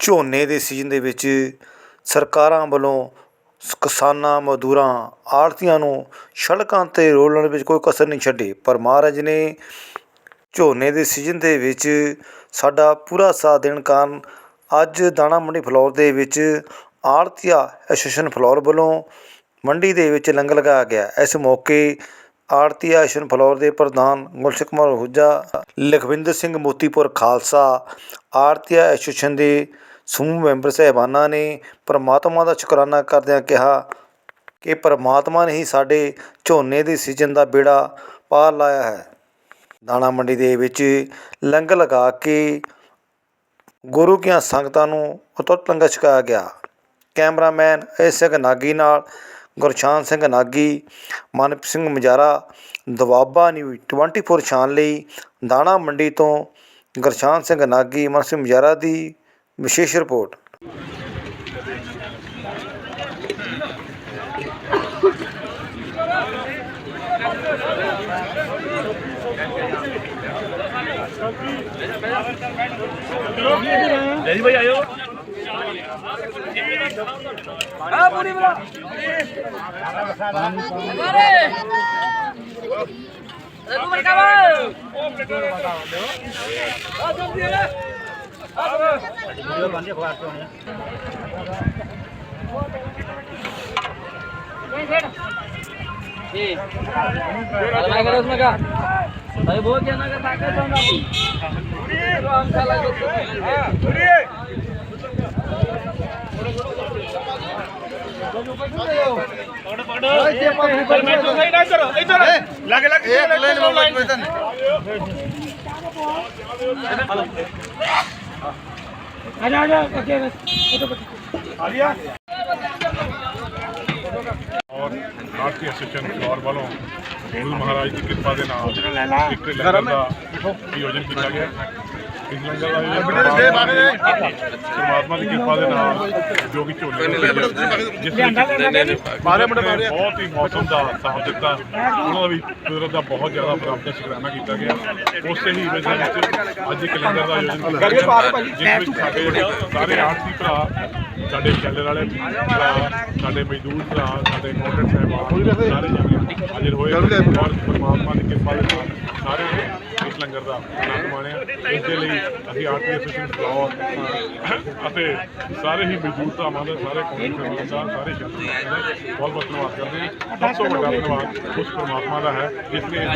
ਝੋਨੇ ਦੇ ਸੀਜ਼ਨ ਦੇ ਵਿੱਚ ਸਰਕਾਰਾਂ ਵੱਲੋਂ ਕਿਸਾਨਾਂ, ਮਜ਼ਦੂਰਾਂ ਆੜਤੀਆਂ ਨੂੰ ਸੜਕਾਂ 'ਤੇ ਰੋਲਣ ਵਿੱਚ ਕੋਈ ਕਸਰ ਨਹੀਂ ਛੱਡੀ। ਪਰ ਮਹਾਰਾਜ ਨੇ ਝੋਨੇ ਦੇ ਸੀਜ਼ਨ ਦੇ ਵਿੱਚ ਸਾਡਾ ਪੂਰਾ ਸਾਥ ਦੇਣ ਕਾਰਨ ਅੱਜ ਦਾਣਾ ਮੰਡੀ ਫਲੌਰ ਦੇ ਵਿੱਚ ਆੜਤੀਆ ਐਸੋਸੀਏਸ਼ਨ ਫਲੌਰ ਵੱਲੋਂ ਮੰਡੀ ਦੇ ਵਿੱਚ ਲੰਗਰ ਲਗਾਇਆ ਗਿਆ। ਇਸ ਮੌਕੇ ਆੜ੍ਹਤੀਆ ਐਸੋਸੀਏਸ਼ਨ ਫਲੌਰ ਦੇ ਪ੍ਰਧਾਨ ਗੁਲਸ਼ਨ ਕੁਮਾਰ ਹੁਜਾ ਲਖਵਿੰਦਰ ਸਿੰਘ ਮੋਤੀਪੁਰ ਖਾਲਸਾ ਆੜਤੀਆ ਐਸੋਸੀਏਸ਼ਨ ਦੇ ਸਮੂਹ ਮੈਂਬਰ ਸਹਿਬਾਨਾਂ ਨੇ ਪਰਮਾਤਮਾ ਦਾ ਸ਼ੁਕਰਾਨਾ ਕਰਦਿਆਂ ਕਿਹਾ ਕਿ ਪਰਮਾਤਮਾ ਨੇ ਹੀ ਸਾਡੇ ਝੋਨੇ ਦੇ ਸੀਜ਼ਨ ਦਾ ਬੇੜਾ ਪਾਰ ਲਾਇਆ ਹੈ। ਦਾਣਾ ਮੰਡੀ ਦੇ ਵਿੱਚ ਲੰਗ ਲਗਾ ਕੇ ਗੁਰੂ ਕੀਆਂ ਸੰਗਤਾਂ ਨੂੰ ਅਤੁੱਟ ਲੰਗਰ ਛਕਾਇਆ ਗਿਆ। ਕੈਮਰਾਮੈਨ ਐਸ ਸਿੰਘ ਨਾਗੀ ਨਾਲ ਗੁਰਸ਼ਾਨ ਸਿੰਘ ਨਾਗੀ, ਮਨਪ੍ਰੀਤ ਸਿੰਘ ਮਜਾਰਾ, ਦਵਾਬਾ ਨਿਊਜ਼ 24 ਸ਼ਾਨ ਲਈ ਦਾਣਾ ਮੰਡੀ ਤੋਂ ਗੁਰਸ਼ਾਨ ਸਿੰਘ ਨਾਗੀ ਮਨਪ ਸਿੰਘ ਮਜਾਰਾ ਦੀ ਵਿਸ਼ੇਸ਼ ਰਿਪੋਰਟ। ਜੈਦੀ ਭਾਈ ਆਇਓ। उसमें का भाई बहुत जाना का ताकत आजा आजा आगे आलिया और आपके एसोसिएशन फ्लोर वालों गुरु महाराज की कृपा के नाम एक लंगर का आयोजन किया गया ਕੀਤਾ ਗਿਆ ਇਸ ਲੰਗਰ ਦਾ ਆਯੋਜਨ ਪਰਮਾਤਮਾ ਦੀ ਕਿਰਪਾ ਦੇ ਨਾਲ ਜੋ ਕਿ ਝੋਨੇ ਦੇ ਜਿਸ ਵਿੱਚ ਬਾਰੇ ਬਹੁਤ ਹੀ ਮੌਸਮ ਦਾ ਸਾਥ ਦਿੱਤਾ। ਉਹਨਾਂ ਦਾ ਵੀ ਕੁਦਰਤ ਦਾ ਬਹੁਤ ਜ਼ਿਆਦਾ ਪ੍ਰਾਪਤ ਸ਼ੁਕਰਾਨਾ ਕੀਤਾ ਗਿਆ। ਉਸੇ ਹੀ ਵਜ੍ਹਾ ਵਿੱਚ ਅੱਜ ਇੱਕ ਲੰਗਰ ਦਾ ਆਯੋਜਨ ਕੀਤਾ ਗਿਆ। ਜਿਸ ਵਿੱਚ ਸਾਡੇ ਸਾਰੇ ਆਰਤੀ ਭਰਾ ਸਾਡੇ ਚੱਲਣ ਵਾਲੇ ਸਾਡੇ ਮਜ਼ਦੂਰ ਭਰਾ ਸਾਡੇ ਮੋਟਰ ਸਾਹਿਬਾਨ ਸਾਰੇ ਜਣੇ ਹਾਜ਼ਰ ਹੋਏ। ਔਰ ਪਰਮਾਤਮਾ ਦੀ ਕਿਰਪਾ ਦੇ ਨਾਲ ਸਾਰੇ ਲੰਗਰ ਦਾ ਆਨੰਦ ਮਾਣਿਆ। ਇਸ ਦੇ ਲਈ ਅਸੀਂ ਆਰਟੀ ਐਸੋਸੀਏਸ਼ਨ ਫਲੋਰ ਅਤੇ ਸਾਰੇ ਹੀ ਮਜ਼ਦੂਰ ਭਰਾਵਾਂ ਦਾ ਸਾਰੇ ਕੌਮੀ ਸਹਿਬਾਨ ਦਾ ਸਾਰੇ ਸ਼ਰਧਾਲੂਆਂ ਦਾ ਬਹੁਤ ਬਹੁਤ ਧੰਨਵਾਦ ਕਰਦੇ ਹਾਂ। ਸਭ ਤੋਂ ਵੱਡਾ ਧੰਨਵਾਦ ਉਸ ਪਰਮਾਤਮਾ ਦਾ ਹੈ ਜਿਸ ਨੇ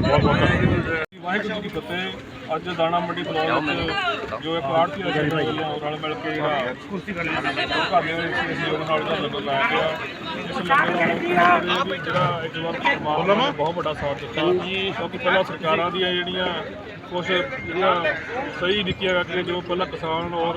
ਬਹੁਤ ਬਹੁਤ ਵਾਹਿਗੁਰੂ ਜੀ ਕੀ ਫਤਿਹ। ਅੱਜ ਦਾਣਾ ਮੰਡੀ ਫਲੋਰ ਵਿੱਚ ਜੋ ਇੱਕ ਆੜਤੀ ਆ ਉਹ ਨਾਲ ਮਿਲ ਕੇ ਜਿਹੜਾ ਕੁਸ਼ਤੀ ਕਰਨੀ ਘਾਬਿਆਂ ਦੇ ਸਹਿਯੋਗ ਨਾਲ ਜਿਹੜਾ ਲੰਗਰ ਲਾਇਆ ਗਿਆ। ਇਸ ਲੰਗਰ ਦਾ ਜਿਹੜਾ ਇੱਕ ਵਾਰ ਨੇ। ਬਹੁਤ ਵੱਡਾ ਸਾਥ ਦਿੱਤਾ। ਕਿਉਂਕਿ ਪਹਿਲਾਂ ਸਰਕਾਰਾਂ ਦੀਆਂ ਜਿਹੜੀਆਂ ਕੁਝ ਜਿਹੜੀਆਂ ਸਹੀ ਨੀਤੀਆਂ ਕਰਕੇ ਜੋ ਪਹਿਲਾਂ ਕਿਸਾਨ ਔਰ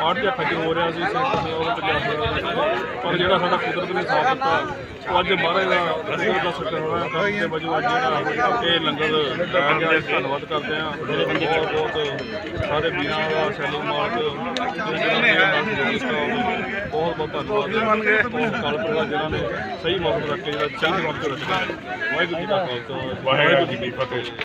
ਆੜਤੀ ਖੱਜਲ ਹੋ ਰਿਹਾ ਸੀ ਸਰਕਾਰ ਨੇ ਉਹ ਤੇ ਜਾ ਰਿਹਾ ਪਰ ਜਿਹੜਾ ਸਾਡਾ ਕੁਦਰਤ ਨੇ ਸਾਥ ਦਿੱਤਾ ਉਹ ਅੱਜ ਮਹਾਰਾਜ ਦਾ ਲੰਗਰ ਦਾ ਸ਼ੁਕਰਾਨਾ ਦੇ ਵਜੋਂ ਅੱਜ ਜਿਹੜਾ ਇਹ ਲੰਗਰ ਲਾਇਆ ਗਿਆ ਧੰਨਵਾਦ ਕਰਦੇ ਹਾਂ। ਬਹੁਤ ਬਹੁਤ ਸਾਰੇ ਵੀਰਾਂ ਦਾ ਸੈਲੂ ਮਾਰਕ ਬਹੁਤ ਬਹੁਤ ਧੰਨਵਾਦ। ਬਹੁਤ ਕਾਲਪੁਰ ਦਾ ਜਿਹਨਾਂ ਨੇ ਸਹੀ ਮੌਸਮ ਰੱਖ ਕੇ ਜਿਹੜਾ ਸਹੀ ਵਕਤ ਰੱਖਿਆ। ਵਾਹਿਗੁਰੂ ਜੀ ਕਾ ਖਾਲਸਾ ਵਾਹਿਗੁਰੂ ਜੀ ਕੀ ਫਤਿਹ।